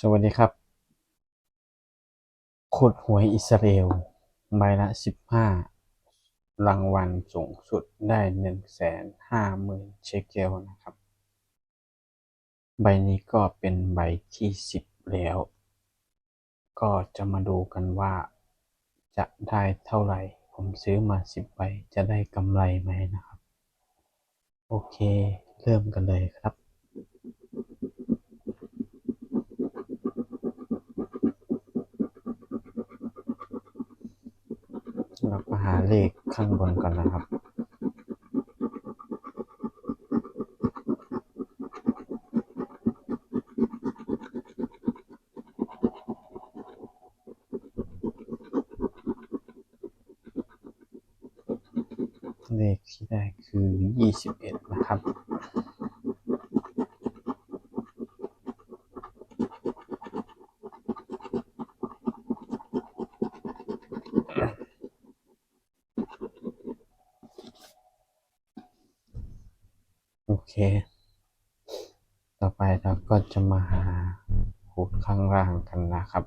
สวัสดีครับขุดหวยอิสราเอลใบละสิบห้ารางวัลสูงสุดได้หนึ่งแสนห้าหมื่นเชคเกลนะครับ ใบนี้ก็เป็นใบที่สิบแล้ว ก็จะมาดูกันว่า จะได้เท่าไหร่ ผมซื้อมาสิบใบจะได้กำไรไหมนะครับ โอเค เริ่มกันเลยครับ เราก็หาเลขข้างบนก่อนนะครับ เลขที่ได้คือยี่สิบเอ็ดนะครับ เค ต่อไปเราก็จะมาหาขูดข้างล่างกันนะครับ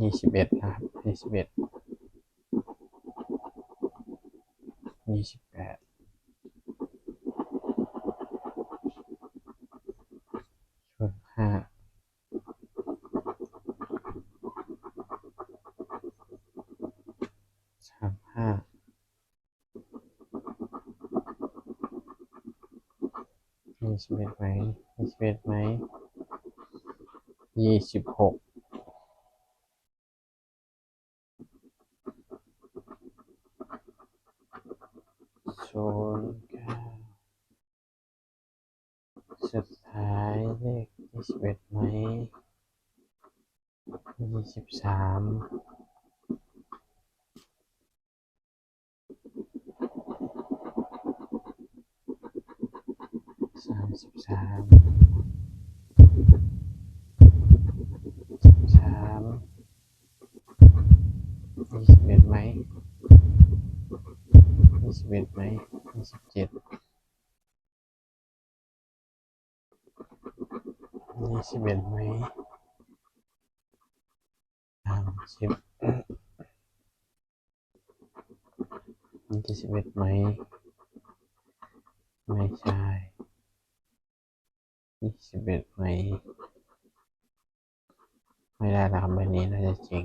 ยี่สิบเอ็ดนะครับยี่สิบเอ็ดยี่สิบแปดส่วนห้าสามห้า ยี่สิบเอ็ดไหมยี่สิบเอ็ดไหมยี่สิบหกศูนย์เก้าสุดท้ายเลขยี่สิบเอ็ดไหมยี่สิบสามสามสิบสามสิบสามยี่สิบเอ็ดไหมยี่สิบเอ็ดไหมยี่สิบเจ็ดยี่สิบเอ็ดไหมสามสิบยี่สิบเอ็ดไหมไม่ใช่ ยี่สิบเอ็ดไหมไม่ได้แล้วครับใบนี้น่าจะจริง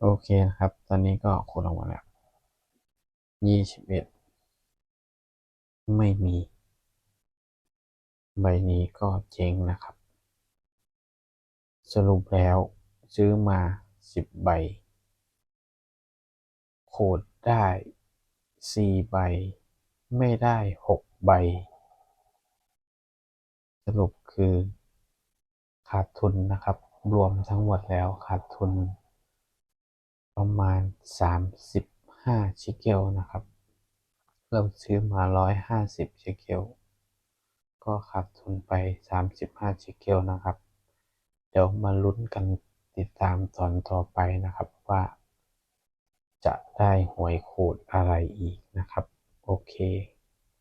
โอเคนะครับ ตอนนี้ก็คูณออกมาแล้วยี่สิบเอ็ดไม่มี ใบนี้ก็เจ๊งนะครับ สรุปแล้วซื้อมาสิบใบโคดได้สี่ใบ ไม่ได้หก ใบ สรุปคือขาดทุนนะครับ รวมทั้งหมดแล้วขาดทุน ประมาณสามสิบห้าชิเกลนะครับ เราซื้อมาร้อยห้าสิบชิเกลก็ขาดทุนไปสามสิบห้าชิเกลนะครับ เดี๋ยวมาลุ้นกันติดตามตอนต่อไปนะครับว่า จะได้หวยขูดอะไรอีกนะครับ โอเค